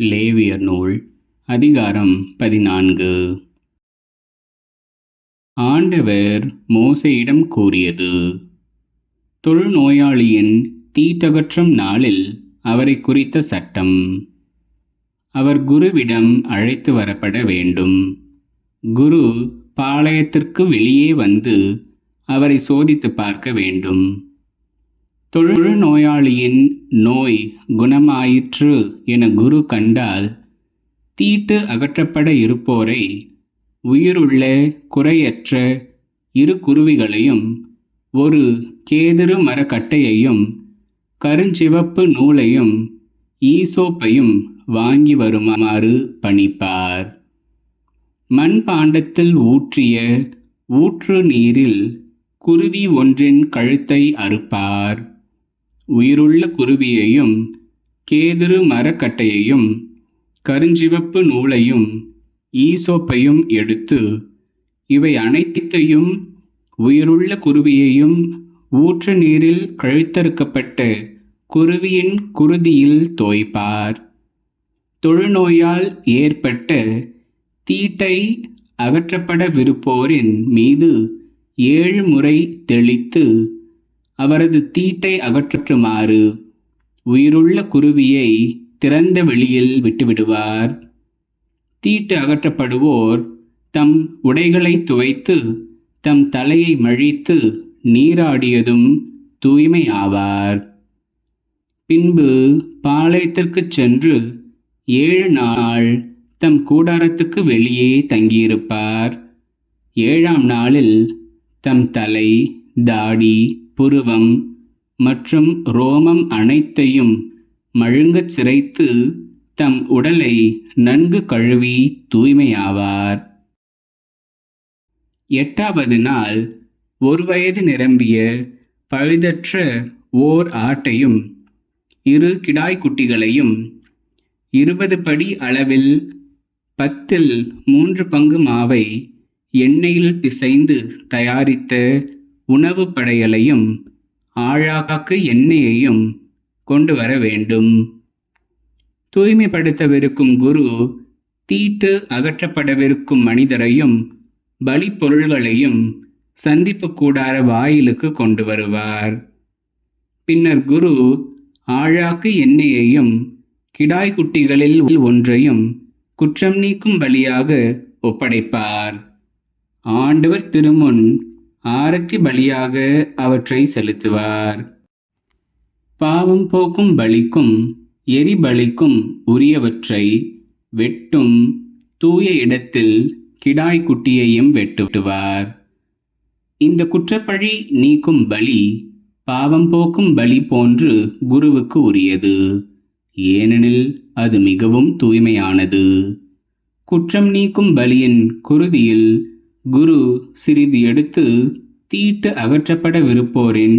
லேவியர் நூல் அதிகாரம் பதினான்கு. ஆண்டவர் மோசையிடம் கூறியது தொழுநோயாளியின் தீட்டகற்றும் நாளில் அவரை குறித்த சட்டம். அவர் குருவிடம் அழைத்து வரப்பட வேண்டும். குரு பாளையத்திற்கு வெளியே வந்து அவரை சோதித்து பார்க்க வேண்டும். தொழுநோயாளியின் நோய் குணமாயிற்று என குரு கண்டால் தீட்டு அகற்றப்பட இருப்போரை உயிருள்ள குறையற்ற இரு குருவிகளையும் ஒரு கேதுரு மரக்கட்டையையும் கருஞ்சிவப்பு நூலையும் ஈசோப்பையும் வாங்கி வருமாறு பணிப்பார். மண்பாண்டத்தில் ஊற்றிய ஊற்று நீரில் குருவி ஒன்றின் கழுத்தை அறுப்பார். உயிருள்ள குருவியையும் கேதுரு மரக்கட்டையையும் கருஞ்சிவப்பு நூலையும் ஈசோப்பையும் எடுத்து இவை அனைத்தையும் உயிருள்ள குருவியையும் ஊற்று நீரில் கழுத்தறுக்கப்பட்ட குருவியின் குருதியில் தோய்ப்பார். தொழுநோயால் ஏற்பட்ட தீட்டை அகற்றப்படவிருப்போரின் மீது ஏழு முறை தெளித்து அவரது தீட்டை அகற்றுமாறு உயிருள்ள குருவியை திறந்த வெளியில் விட்டுவிடுவார். தீட்டு அகற்றப்படுவோர் தம் உடைகளை துவைத்து தம் தலையை மழித்து நீராடியதும் தூய்மை ஆவார். பின்பு பாளையத்திற்குச் சென்று ஏழு நாள் தம் கூடாரத்துக்கு வெளியே தங்கியிருப்பார். ஏழாம் நாளில் தம் தலை தாடி புருவம் மற்றும் ரோமம் அனைத்தையும் மழுங்கச் சிரைத்து தம் உடலை நன்கு கழுவி தூய்மையாவார். எட்டாவது நாள் ஒரு வயது நிரம்பிய பழுதற்ற ஓர் ஆட்டையும் இரு கிடாய்க்குட்டிகளையும் இருபது படி அளவில் பத்தில் மூன்று பங்கு மாவை எண்ணெயில் பிசைந்து தயாரித்த உணவு படையலையும் ஆழாக்கு எண்ணெயையும் கொண்டு வர வேண்டும். தூய்மைப்படுத்தவிருக்கும் குரு தீட்டு அகற்றப்படவிருக்கும் மனிதரையும் பலி பொருள்களையும் சந்திப்பு கூடார வாயிலுக்கு கொண்டு வருவார். பின்னர் குரு ஆழாக்கு எண்ணெயையும் கிடாய் குட்டிகளில் ஒன்றையும் குற்றம் நீக்கும் பலியாக ஒப்படைப்பார். ஆண்டவர் திருமுன் ஆரத்தி பலியாக அவற்றை செலுத்துவார். பாவம் போக்கும் பலிக்கும் எரிபலிக்கும் உரியவற்றை வெட்டும் தூய இடத்தில் கிடாய் குட்டியையும் வெட்டுவார். இந்த குற்றப்பழி நீக்கும் பலி பாவம் போக்கும் பலி போன்று குருவுக்கு உரியது. ஏனெனில் அது மிகவும் தூய்மையானது. குற்றம் நீக்கும் பலியின் குருதியில் குரு சிறிது எடுத்து தீட்டு அகற்றப்படவிருப்போரின்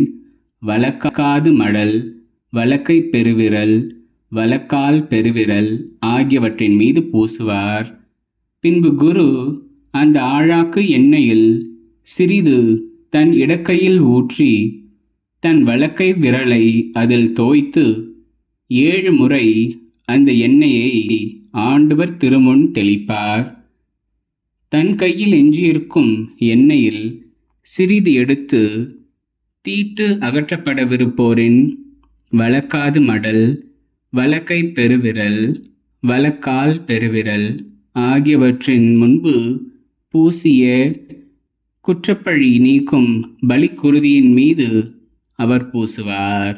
வழக்காது மடல் வழக்கை பெருவிரல் வழக்கால் பெருவிரல் ஆகியவற்றின் மீது பூசுவார். பின்பு குரு அந்த ஆழாக்கு எண்ணெயில் சிறிது தன் இடக்கையில் ஊற்றி தன் வழக்கை விரலை அதில் தோய்த்து ஏழு முறை அந்த எண்ணெயை ஆண்டவர் திருமுன் தெளிப்பார். தன் கையில் எஞ்சியிருக்கும் எண்ணெயில் சிறிது எடுத்து தீட்டு அகற்றப்படவிருப்போரின் வழக்காது மடல் வழக்கை பெருவிரல் வழக்கால் பெருவிரல் ஆகியவற்றின் முன்பு பூசிய குற்றப்பழி நீக்கும் பலிக்குருதியின் மீது அவர் பூசுவார்.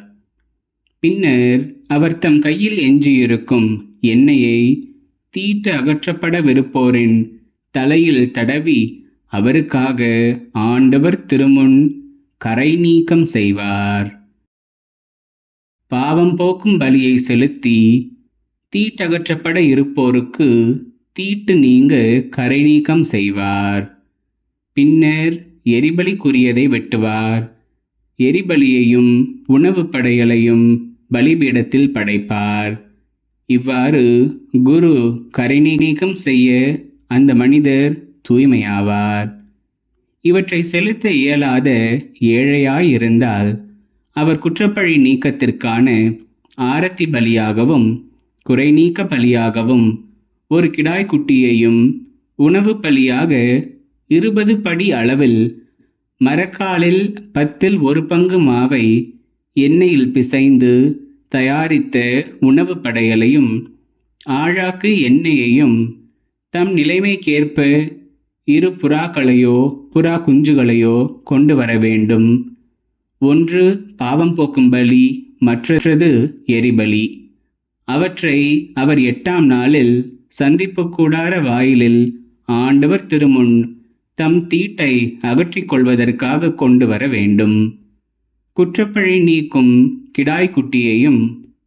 பின்னர் அவர் தம் கையில் எஞ்சியிருக்கும் எண்ணெயை தீட்டு அகற்றப்படவிருப்போரின் தலையில் தடவி அவருக்காக ஆண்டவர் திருமுன் கரை நீக்கம் செய்வார். பாவம் போக்கும் பலியை செலுத்தி தீட்டகற்றப்பட இருப்போருக்கு தீட்டு நீங்க கரை நீக்கம் செய்வார். பின்னர் எரிபலிக்குரியதை வெட்டுவார். எரிபலியையும் உணவு படைகளையும் பலிபீடத்தில் படைப்பார். இவ்வாறு குரு கரை நீக்கம் செய்ய அந்த மனிதர் தூய்மையாவார். இவற்றை செலுத்த இயலாத ஏழையாயிருந்தால் அவர் குற்றப்பழி நீக்கத்திற்கான ஆரத்தி பலியாகவும் குறைநீக்க பலியாகவும் ஒரு கிடாய்க்குட்டியையும் உணவு பலியாக இருபது படி அளவில் மரக்காலில் பத்தில் ஒரு பங்கு மாவை எண்ணெயில் பிசைந்து தயாரித்த உணவு படையலையும் ஆழாக்கு எண்ணெயையும் தம் நிலைமைக்கேற்ப இரு புறாக்களையோ புறா குஞ்சுகளையோ கொண்டு வர வேண்டும். ஒன்று பாவம் போக்கும் பலி மற்றது எரிபலி. அவற்றை அவர் எட்டாம் நாளில் சந்திப்பு கூடார வாயிலில் ஆண்டவர் திருமுன் தம் தீட்டை அகற்றிக் கொள்வதற்காக கொண்டு வர வேண்டும். குற்றப்பழி நீக்கும் கிடாய்க்குட்டியையும்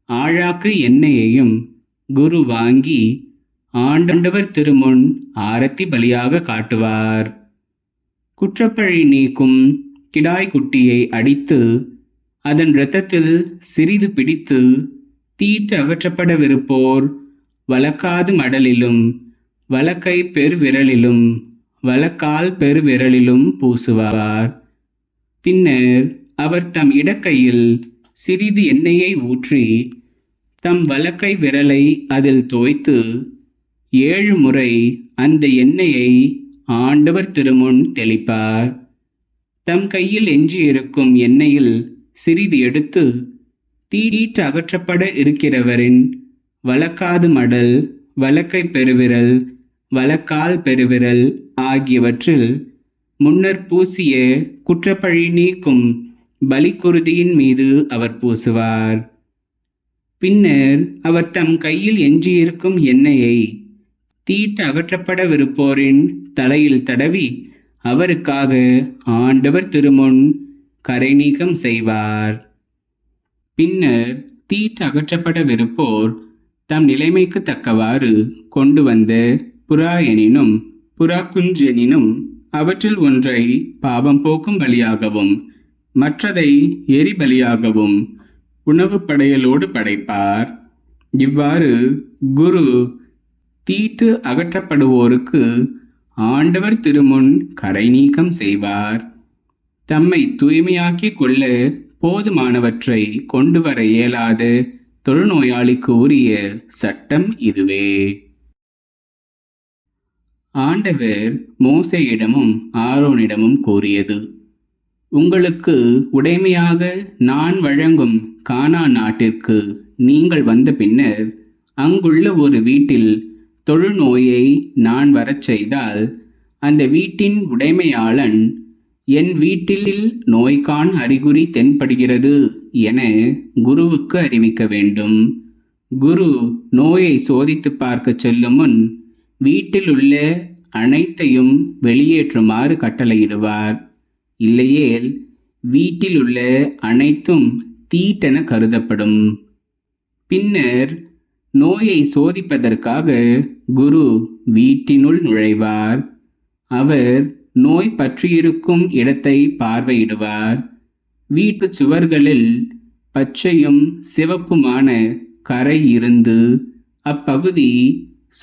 ஆழாக்கு எண்ணெயையும் குரு வாங்கி ஆண்டவர் திருமுன் ஆரத்தி பலியாக காட்டுவார். குற்றப்பழி நீக்கும் கிடாய்க்குட்டியை அடித்து அதன் இரத்தத்தில் சிறிது பிடித்து தீட்டு அகற்றப்படவிருப்போர் வழக்காது மடலிலும் வழக்கை பெருவிரலிலும் வழக்கால் பெருவிரலிலும் பூசுவார். பின்னர் அவர் தம் இடக்கையில் சிறிது எண்ணெயை ஊற்றி தம் வலக்கை விரலை அதில் தோய்த்து ஏழு முறை அந்த எண்ணெயை ஆண்டவர் திருமுன் தெளிப்பார். தம் கையில் எஞ்சியிருக்கும் எண்ணெயில் சிறிது எடுத்து தீடீட்டு அகற்றப்பட இருக்கிறவரின் வழக்காது மடல் வழக்கை பெருவிரல் வழக்கால் பெருவிரல் ஆகியவற்றில் முன்னர் பூசிய குற்றப்பழி நீக்கும் பலிக்குருதியின் மீது அவர் பூசுவார். பின்னர் அவர் தம் கையில் எஞ்சியிருக்கும் எண்ணெயை தீட்டு அகற்றப்படவிருப்போரின் தலையில் தடவி அவருக்காக ஆண்டவர் திருமுன் கரை நீக்கம் செய்வார். பின்னர் தீட்டு அகற்றப்படவிருப்போர் தம் நிலைமைக்கு தக்கவாறு கொண்டு வந்த புறா எனினும் புறா குஞ்செனினும் அவற்றில் ஒன்றை பாவம் போக்கும் பலியாகவும் மற்றதை எரிபலியாகவும் உணவு படையலோடு படைப்பார். இவ்வாறு குரு தீட்டு அகற்றப்படுவோருக்கு ஆண்டவர் திருமுன் கரை நீக்கம் செய்வார். தம்மை தூய்மையாக்கிக் கொள்ள போதுமானவற்றை கொண்டு வர இயலாத. தொழுநோயாளிக்கு உரிய சட்டம் இதுவே. ஆண்டவர் மோசையிடமும் ஆரோனிடமும் கூறியது உங்களுக்கு உடைமையாக நான் வழங்கும் கானா நாட்டிற்கு நீங்கள் வந்த பின்னர் அங்குள்ள ஒரு வீட்டில் தொழுநோயை நான் வரச் செய்தால் அந்த வீட்டின் உடைமையாளன் என் வீட்டில் நோய்கான் அறிகுறி தென்படுகிறது என குருவுக்கு அறிவிக்க வேண்டும். குரு நோயை சோதித்து பார்க்க செல்லும் முன் வீட்டில் உள்ள அனைத்தையும் வெளியேற்றுமாறு கட்டளையிடுவார். இல்லையேல் வீட்டில் உள்ள அனைத்தும் தீட்டென கருதப்படும். பின்னர் நோயை சோதிப்பதற்காக குரு வீட்டினுள் நுழைவார். அவர் நோய் பற்றியிருக்கும் இடத்தை பார்வையிடுவார். வீட்டு சுவர்களில் பச்சையும் சிவப்புமான கரை இருந்து அப்பகுதி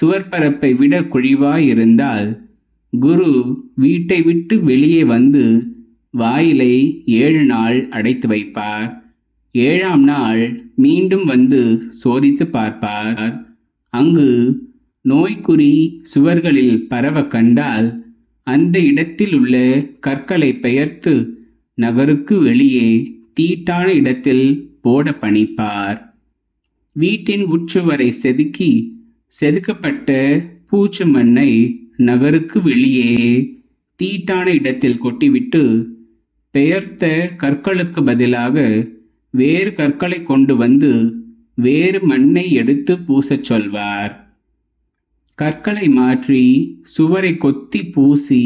சுவர்பரப்பை விட குழிவாயிருந்தால் குரு வீட்டை விட்டு வெளியே வந்து வாயிலை ஏழு நாள் அடைத்து வைப்பார். ஏழாம் நாள் மீண்டும் வந்து சோதித்து பார்ப்பார். அங்கு நோய்க்குறி சுவர்களில் பரவ கண்டால் அந்த இடத்தில் உள்ள கற்களை பெயர்த்து நகருக்கு வெளியே தீட்டான இடத்தில் போட பணிப்பார். வீட்டின் உச்சுவரை செதுக்கி செதுக்கப்பட்ட பூச்சு மண்ணை நகருக்கு வெளியே தீட்டான இடத்தில் கொட்டிவிட்டு பெயர்த்த கற்களுக்கு பதிலாக வேறு கற்களை கொண்டு வந்து வேறு மண்ணை எடுத்து பூசச் சொல்வார். கற்களை மாற்றி சுவரை கொத்தி பூசி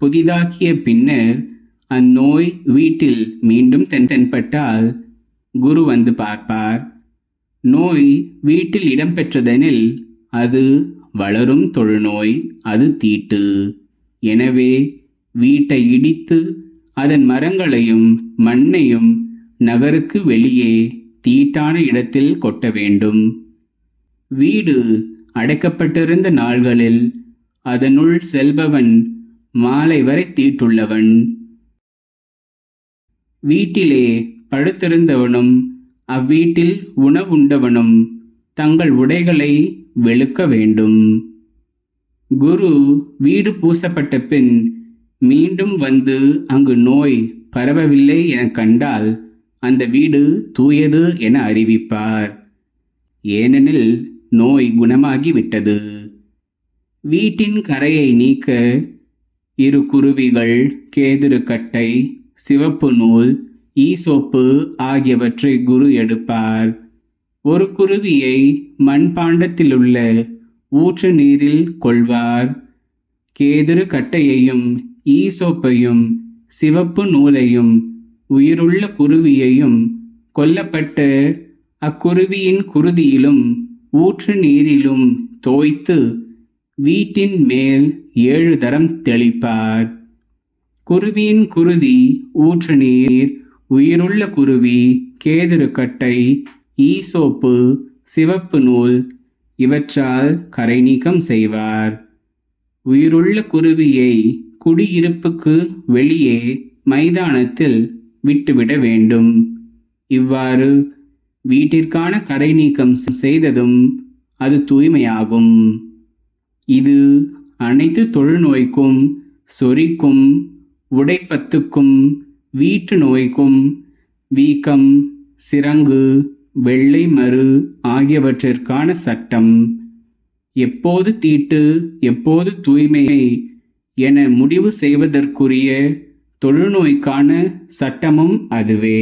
புதிதாக்கிய பின்னர் அந்நோய் வீட்டில் மீண்டும் தென் தென்பட்டால் குரு வந்து பார்ப்பார். நோய் வீட்டில் இடம்பெற்றதெனில் அது வளரும் தொழுநோய் அது தீட்டு. எனவே வீட்டை இடித்து அதன் மரங்களையும் மண்ணையும் நகருக்கு வெளியே தீட்டான இடத்தில் கொட்ட வேண்டும். வீடு அடைக்கப்பட்டிருந்த நாள்களில் அதனுள் செல்பவன் மாலை வரை தீட்டுள்ளவன். வீட்டிலே படுத்திருந்தவனும் அவ்வீட்டில் உணவுண்டவனும் தங்கள் உடைகளை வெளுக்க வேண்டும். குரு வீடு பூசப்பட்ட பின் மீண்டும் வந்து அங்கு நோய் பரவவில்லை என கண்டால் அந்த வீடு தூயது என அறிவிப்பார். ஏனெனில் நோய் குணமாகிவிட்டது. வீட்டின் கரையை நீக்க இரு குருவிகள் கேதுருக்கட்டை சிவப்பு நூல் ஈசோப்பு ஆகியவற்றை குரு எடுப்பார். ஒரு குருவியை மண்பாண்டத்திலுள்ள ஊற்று நீரில் கொள்வார். கேதுரு கட்டையையும் ஈசோப்பையும் சிவப்பு நூலையும் உயிருள்ள குருவியையும் கொல்லப்பட்டு அக்குருவியின் குருதியிலும் ஊற்று நீரிலும் தோய்த்து வீட்டின் மேல் ஏழு தரம் தெளிப்பார். குருவியின் குருதி ஊற்று நீர் உயிருள்ள குருவி கேதுருக்கட்டை ஈசோப்பு சிவப்பு நூல் இவற்றால் கரை நீக்கம் செய்வார். உயிருள்ள குருவியை குடியிருப்புக்கு வெளியே மைதானத்தில் விட்டுவிட வேண்டும். இவ்வாறு வீட்டிற்கான கரை நீக்கம் செய்ததும் அது தூய்மையாகும். இது அனைத்து தொழுநோய்க்கும் சொறிக்கும் உடைப்பத்துக்கும் வீட்டு நோய்க்கும் வீக்கம் சிரங்கு வெள்ளை மறு ஆகியவற்றிற்கான சட்டம். எப்போது தீட்டு எப்போது தூய்மையை என முடிவு செய்வதற்குரிய தொழுநோய்க்கான சட்டமும் அதுவே.